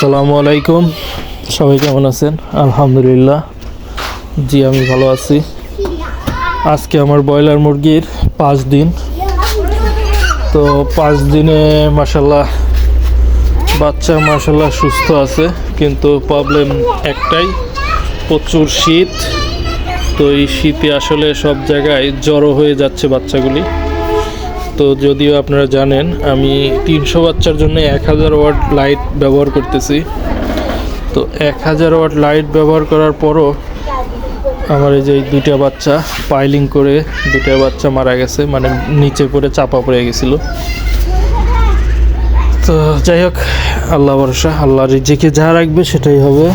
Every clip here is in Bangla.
আসসালামু আলাইকুম। সবাই কেমন আছেন? আলহামদুলিল্লাহ। জি, আমি ভালো আছি। আজকে আমার ব্রয়লার মুরগির পাঁচ দিন। তো পাঁচ দিনে মাসাল্লাহ বাচ্চা মাসাল্লাহ সুস্থ আছে, কিন্তু প্রবলেম একটাই, প্রচুর শীত। তো এই শীতে আসলে সব জায়গায় জড়ো হয়ে যাচ্ছে বাচ্চাগুলি। তো যদিও আপনারা জানেন, আমি তিনশো বাচ্চার জন্য এক হাজার ওয়াট লাইট ব্যবহার করতেছি। তো এক হাজার ওয়াট লাইট ব্যবহার করার পরও আমার এই যে দুইটা বাচ্চা পাইলিং করে দুইটা বাচ্চা মারা গেছে মানে নিচে পড়ে চাপা পড়ে গেছিল। তো যাই হোক, আল্লাহ ভরসা, আল্লাহ রিজিকে যা রাখবে সেটাই হবে।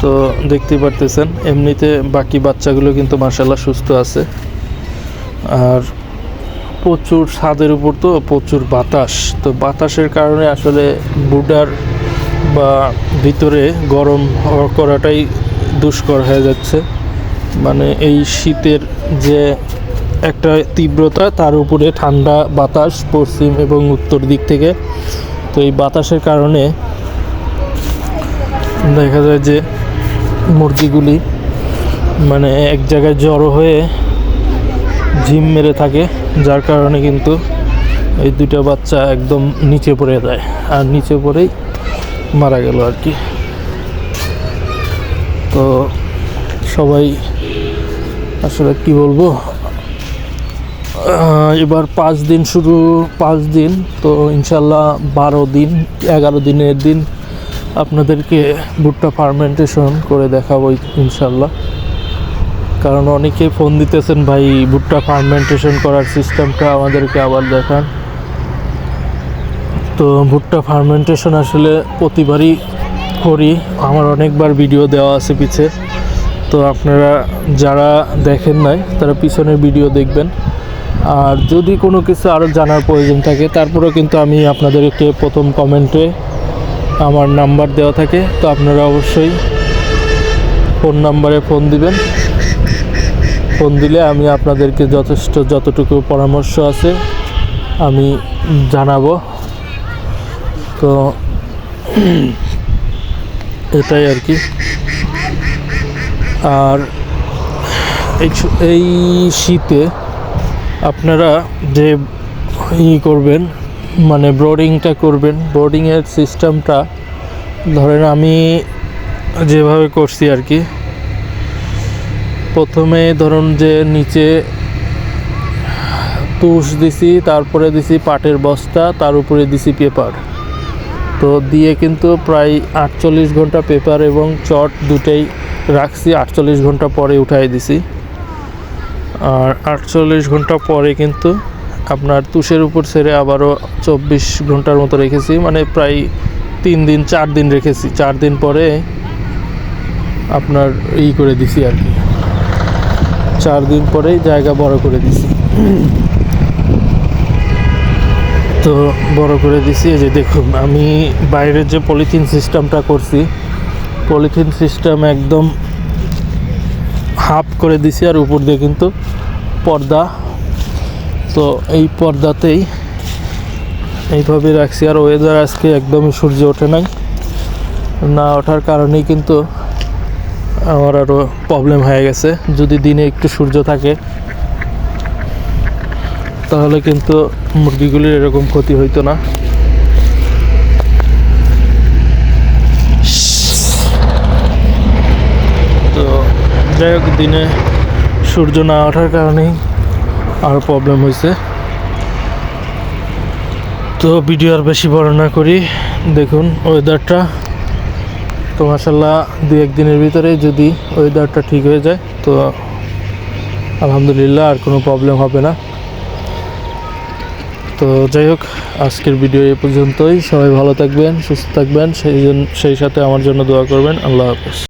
তো দেখতেই পারতেছেন, এমনিতে বাকি বাচ্চাগুলো কিন্তু মার্শাল্লাহ সুস্থ আছে। আর প্রচুর ছাদের উপর তো প্রচুর বাতাস। তো বাতাসের কারণে আসলে বুডার বা ভিতরে গরম করাটাই দুষ্কর হয়ে যাচ্ছে। মানে এই শীতের যে একটা তীব্রতা, তার উপরে ঠান্ডা বাতাস পশ্চিম এবং উত্তর দিক থেকে। তো এই বাতাসের কারণে দেখা যায় যে মুরগিগুলি মানে এক জায়গায় জড়ো হয়ে ঝিম মেরে থাকে। যার কারণে কিন্তু এই দুইটা বাচ্চা একদম নিচে পড়ে যায়। আর নিচে পড়েই মারা গেল আর কি। তো সবাই আসলে কি বলব? এবার পাঁচ দিন শুরু পাঁচ দিন, তো ইনশাল্লাহ বারো দিন, এগারো দিনের দিন আপনাদেরকে ভুট্টা ফার্মেন্টেশন করে দেখাবো ইনশাল্লাহ কারণ অনেকে ফোন দিতেছেন, ভাই, ভুট্টা ফার্মেন্টেশন করার সিস্টেমটা আমাদেরকে আবার দেখান। তো ভুট্টা ফার্মেন্টেশন আসলে প্রতিবারই করি। আমার অনেকবার ভিডিও দেওয়া আছে পিছে। তো আপনারা যারা দেখেন নাই, তারা পিছনের ভিডিও দেখবেন। আর যদি কোনো কিছু আরও জানার প্রয়োজন থাকে, তারপরেও কিন্তু আমি আপনাদেরকে প্রথম কমেন্টে আমার নাম্বার দেওয়া থাকে। তো আপনারা অবশ্যই ফোন নাম্বারে ফোন দিবেন। ফোন দিলে আমি আপনাদেরকে যথেষ্ট যতটুকু পরামর্শ আছে আমি জানাব। তো এটাই আর কি। আর এই শীতে আপনারা যে ই করবেন মানে ব্রোডিংটা করবেন ব্রোডিংয়ের সিস্টেমটা ধরেন আমি যেভাবে করছি আর কি প্রথমে ধরুন যে নিচে তুষ দিছি, তারপরে দিছি পাটের বস্তা, তার উপরে দিছি পেপার। তো দিয়ে কিন্তু প্রায় আটচল্লিশ ঘণ্টা পেপার এবং চট দুটাই রাখছি, আটচল্লিশ ঘণ্টা পরে উঠাই দিছি। আর আটচল্লিশ ঘণ্টা পরে কিন্তু আপনার তুষের উপর ছেড়ে আবারও চব্বিশ ঘণ্টার মতো রেখেছি মানে প্রায় তিন দিন, চার দিন রেখেছি। চার দিন পরে আপনার ই করে দিছি আর কি। চার দিন পরেই জায়গা বড় করে দিছি। তো বড় করে দিছি, এই যে দেখুন, আমি বাইরের যে পলিথিন সিস্টেমটা করছি, পলিথিন সিস্টেম একদম হাফ করে দিছি আর উপর দিয়ে কিন্তু পর্দা। তো এই পর্দাতেই এইভাবে রাখছি, আর ওয়েদার আজকে একদমই সূর্য ওঠে নাই। না ওঠার কারণেই কিন্তু আমার আরও প্রবলেম হয়ে গেছে। যদি দিনে একটু সূর্য থাকে, তাহলে কিন্তু মুরগিগুলির এরকম ক্ষতি হইতো না। তো যাই হোক, দিনে সূর্য না ওঠার কারণেই আরও প্রবলেম হয়েছে তো ভিডিও আর বেশি বড় না করি। দেখুন ওয়েদারটা তো মাসাল্লাহ দু একদিনের ভিতরে যদি ওয়েদারটা ঠিক হয়ে যায়, তো আলহামদুলিল্লাহ আর কোনো প্রবলেম হবে না। তো যাই হোক, আজকের ভিডিও এ পর্যন্তই। সবাই ভালো থাকবেন, সুস্থ থাকবেন, সেই সেই সাথে আমার জন্য দোয়া করবেন। আল্লাহ হাফেজ।